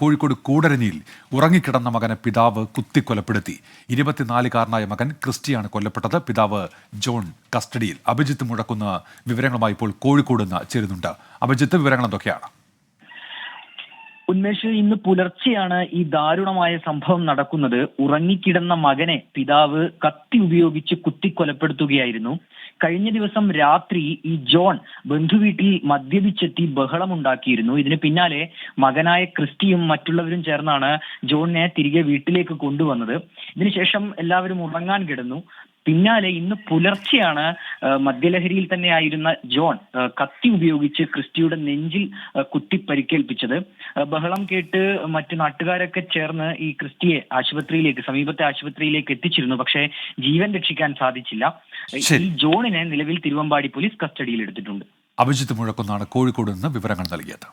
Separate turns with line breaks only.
കോഴിക്കോട് കൂടരഞ്ഞിയിൽ ഉറങ്ങിക്കിടന്ന മകനെ പിതാവ് കുത്തിക്കൊലപ്പെടുത്തി. ഇരുപത്തിനാലുകാരനായ മകൻ ക്രിസ്റ്റിയാണ് കൊല്ലപ്പെട്ടത്. പിതാവ് ജോൺ കസ്റ്റഡിയിൽ. അഭിജിത്ത് മുഴക്കുന്ന വിവരങ്ങളുമായി ഇപ്പോൾ കോഴിക്കോട് നിന്ന് ചേരുന്നുണ്ട്. അഭിജിത്ത് വിവരങ്ങൾ എന്തൊക്കെയാണ്?
ഉന്മേഷ് ഇന്ന് പുലർച്ചെയാണ് ഈ ദാരുണമായ സംഭവം നടക്കുന്നത്. ഉറങ്ങിക്കിടന്ന മകനെ പിതാവ് കത്തി ഉപയോഗിച്ച് കുത്തിക്കൊലപ്പെടുത്തുകയായിരുന്നു. കഴിഞ്ഞ ദിവസം രാത്രി ഈ ജോൺ ബന്ധുവീട്ടിൽ മദ്യപിച്ചെത്തി ബഹളമുണ്ടാക്കിയിരുന്നു. ഇതിന് പിന്നാലെ മകനായ ക്രിസ്റ്റിയും മറ്റുള്ളവരും ചേർന്നാണ് ജോണിനെ തിരികെ വീട്ടിലേക്ക് കൊണ്ടുവന്നത്. ഇതിനുശേഷം എല്ലാവരും ഉറങ്ങാൻ കിടന്നു. പിന്നാലെ ഇന്ന് പുലർച്ചെയാണ് മദ്യലഹരിയിൽ തന്നെയായിരുന്ന ജോൺ കത്തി ഉപയോഗിച്ച് ക്രിസ്റ്റിയുടെ നെഞ്ചിൽ കുത്തി പരിക്കേൽപ്പിച്ചത്. ബഹളം കേട്ട് മറ്റ് നാട്ടുകാരൊക്കെ ചേർന്ന് ഈ ക്രിസ്റ്റിയെ ആശുപത്രിയിലേക്ക് സമീപത്തെ ആശുപത്രിയിലേക്ക് എത്തിച്ചിരുന്നു. പക്ഷേ ജീവൻ രക്ഷിക്കാൻ സാധിച്ചില്ല. ഈ ജോണിനെ നിലവിൽ തിരുവമ്പാടി പോലീസ് കസ്റ്റഡിയിൽ എടുത്തിട്ടുണ്ട്.
അഭിജിത്ത് മുഴക്കുന്നാണ് കോഴിക്കോട് നിന്ന് വിവരങ്ങൾ നൽകിയത്.